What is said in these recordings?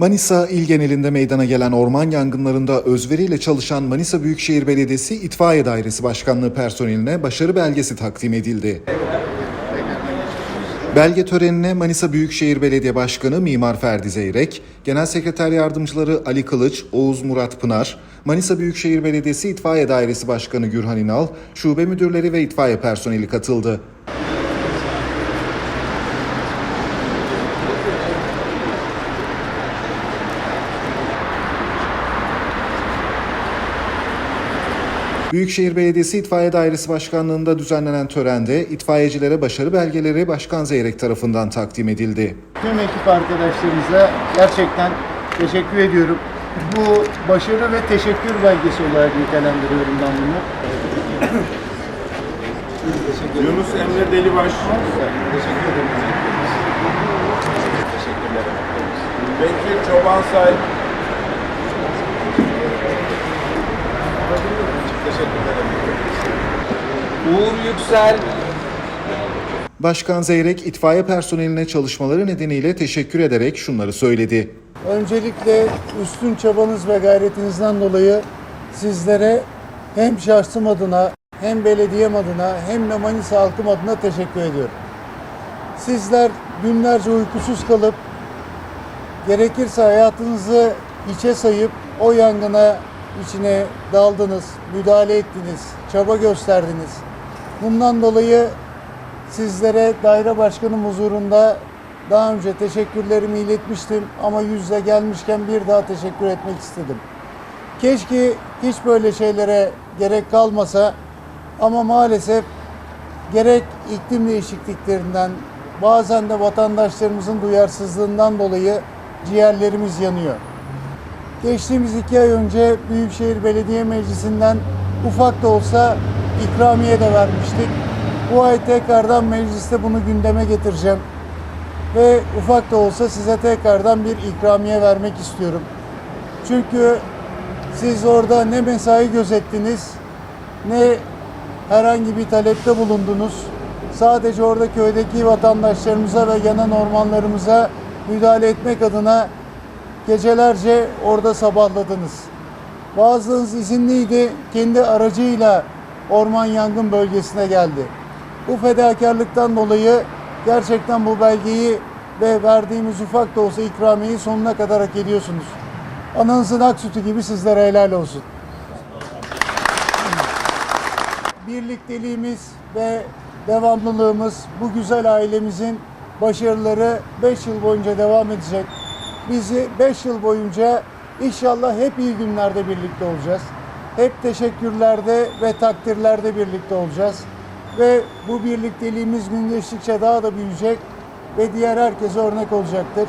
Manisa il genelinde meydana gelen orman yangınlarında özveriyle çalışan Manisa Büyükşehir Belediyesi İtfaiye Dairesi Başkanlığı personeline başarı belgesi takdim edildi. Belge törenine Manisa Büyükşehir Belediye Başkanı Mimar Ferdi Zeyrek, Genel Sekreter Yardımcıları Ali Kılıç, Oğuz Murat Pınar, Manisa Büyükşehir Belediyesi İtfaiye Dairesi Başkanı Gürhan İnal, şube müdürleri ve itfaiye personeli katıldı. Büyükşehir Belediyesi İtfaiye Dairesi Başkanlığı'nda düzenlenen törende itfaiyecilere başarı belgeleri Başkan Zeyrek tarafından takdim edildi. Tüm ekip arkadaşlarımıza gerçekten teşekkür ediyorum. Bu başarı ve teşekkür belgesi olarak nitelendiriyorum ben bunu. Yunus Emre Delibaş, Teşekkür ederim. Bekir Çobansay, Teşekkür ederim. Uğur Yüksel, Başkan Zeyrek itfaiye personeline çalışmaları nedeniyle teşekkür ederek şunları söyledi. Öncelikle üstün çabanız ve gayretinizden dolayı sizlere hem şahsım adına hem belediyem adına hem de Manisa halkım adına teşekkür ediyorum. Sizler günlerce uykusuz kalıp gerekirse hayatınızı hiçe sayıp o yangına içine daldınız, müdahale ettiniz, çaba gösterdiniz. Bundan dolayı sizlere daire başkanım huzurunda daha önce teşekkürlerimi iletmiştim ama yüzle gelmişken bir daha teşekkür etmek istedim. Keşke hiç böyle şeylere gerek kalmasa ama maalesef gerek iklim değişikliklerinden bazen de vatandaşlarımızın duyarsızlığından dolayı ciğerlerimiz yanıyor. Geçtiğimiz iki ay önce Büyükşehir Belediye Meclisi'nden ufak da olsa ikramiye de vermiştik. Bu ay tekrardan mecliste bunu gündeme getireceğim. Ve ufak da olsa size tekrardan bir ikramiye vermek istiyorum. Çünkü siz orada ne mesai gözettiniz, ne herhangi bir talepte bulundunuz. Sadece orada köydeki vatandaşlarımıza ve yanan ormanlarımıza müdahale etmek adına gecelerce orada sabahladınız. Bazılarınız izinliydi, kendi aracıyla orman yangın bölgesine geldi. Bu fedakarlıktan dolayı gerçekten bu belgeyi ve verdiğimiz ufak da olsa ikramiyeyi sonuna kadar hak ediyorsunuz. Ananızın ak sütü gibi sizlere helal olsun. Birlikteliğimiz ve devamlılığımız bu güzel ailemizin başarıları 5 yıl boyunca devam edecek. Bizi 5 yıl boyunca inşallah hep iyi günlerde birlikte olacağız. Hep teşekkürlerde ve takdirlerde birlikte olacağız. Ve bu birlikteliğimiz gün geçtikçe daha da büyüyecek ve diğer herkese örnek olacaktır.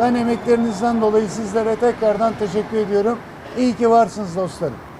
Ben emeklerinizden dolayı sizlere tekrardan teşekkür ediyorum. İyi ki varsınız dostlarım.